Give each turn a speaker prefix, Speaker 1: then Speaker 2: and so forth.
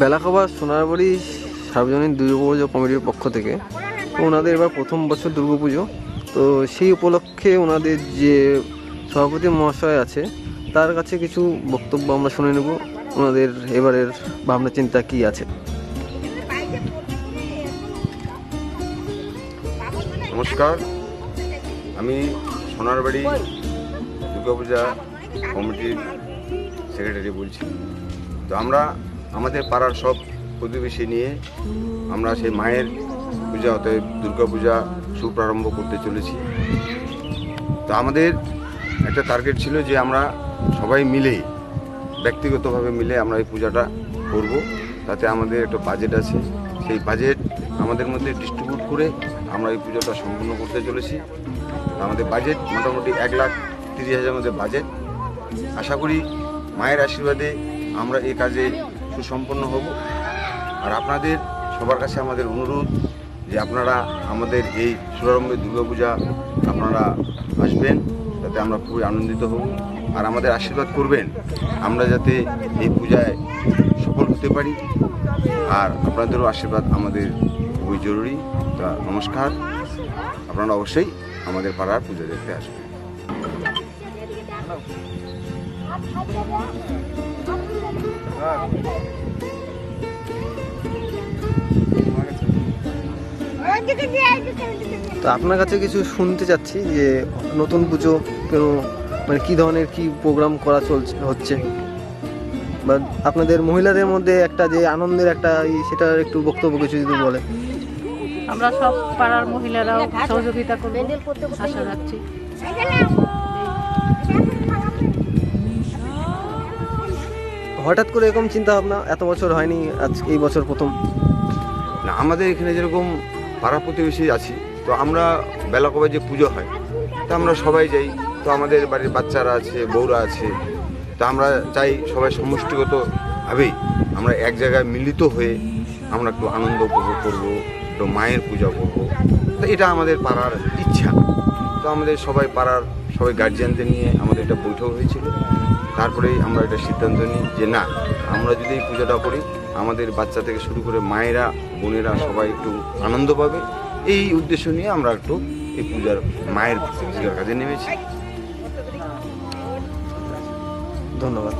Speaker 1: বেলাখাবার সোনারবাড়ি সার্বজনীন দুর্গাপুজো কমিটির পক্ষ থেকে। ওনাদের এবার প্রথম বছর দুর্গাপুজো। তো সেই উপলক্ষে ওনাদের যে সভাপতি মহাশয় আছে, তার কাছে কিছু বক্তব্য আমরা শুনে নেব। ওনাদের এবারের ভাবনা চিন্তা কি আছে?
Speaker 2: নমস্কার। আমি সোনারবাড়ি দুর্গাপূজা কমিটির সেক্রেটারি বলছি। তো আমরা আমাদের পাড়ার সব প্রতিবেশী নিয়ে আমরা সেই মায়ের পূজা অতএব দুর্গাপূজা সুপ্রারম্ভ করতে চলেছি। তো আমাদের একটা টার্গেট ছিল যে আমরা সবাই মিলে, ব্যক্তিগতভাবে মিলে আমরা এই পূজাটা করব। তাতে আমাদের একটা বাজেট আছে। সেই বাজেট আমাদের মধ্যে ডিস্ট্রিবিউট করে আমরা এই পুজোটা সম্পূর্ণ করতে চলেছি। আমাদের বাজেট মোটামুটি এক লাখ তিরিশ হাজারের মধ্যে বাজেট আশা করি মায়ের আশীর্বাদে আমরা এই কাজে সুসম্পন্ন হব আর আপনাদের সবার কাছে আমাদের অনুরোধ যে আপনারা আমাদের এই সুরারম্ভে দুর্গাপূজা আপনারা আসবেন যাতে আমরা খুবই আনন্দিত হব আর আমাদের আশীর্বাদ করবেন আমরা যাতে এই পূজায় সফল হতে পারি আর আপনাদেরও আশীর্বাদ আমাদের খুবই জরুরি তা নমস্কার আপনারা অবশ্যই আমাদের পাড়ার পুজো দেখতে আসবেন
Speaker 1: তো আপনার কাছে কিছু শুনতে চাচ্ছি যে নতুন পুজো কেন মানে কী ধরনের কি প্রোগ্রাম করা চলছে হচ্ছে? বা আপনাদের মহিলাদের মধ্যে একটা যে আনন্দের একটা ই, সেটার একটু বক্তব্য কিছু যদি বলে
Speaker 3: আমরা সব পাড়ার মহিলারাও সহযোগিতা করব আশা রাখছি।
Speaker 1: হঠাৎ করে এরকম চিন্তা ভাবনা এত বছর হয়নি, আজ এই বছর প্রথম?
Speaker 2: না, আমাদের এখানে যেরকম পাড়া প্রতিবেশী আছি, তো আমরা বেলা কবে যে পুজো হয়, তো আমরা সবাই যাই। তো আমাদের বাড়ির বাচ্চারা আছে, বউরা আছে, তো আমরা চাই সবাই সমষ্টিগতভাবেই আমরা এক জায়গায় মিলিত হয়ে আমরা একটু আনন্দ উপভোগ করব, একটু মায়ের পূজা করব। তো এটা আমাদের পাড়ার ইচ্ছা। তো আমাদের সবাই পাড়ার সবাই গার্জিয়ানদের নিয়ে আমাদের একটা বৈঠক হয়েছিল। তারপরেই আমরা এটা সিদ্ধান্ত নিই যে না, আমরা যদি এই পুজোটা করি, আমাদের বাচ্চা থেকে শুরু করে মায়েরা, বোনেরা সবাই একটু আনন্দ পাবে। এই উদ্দেশ্য নিয়ে আমরা একটু এই পূজার, মায়ের পূজার কাজে নেমেছি।
Speaker 1: ধন্যবাদ।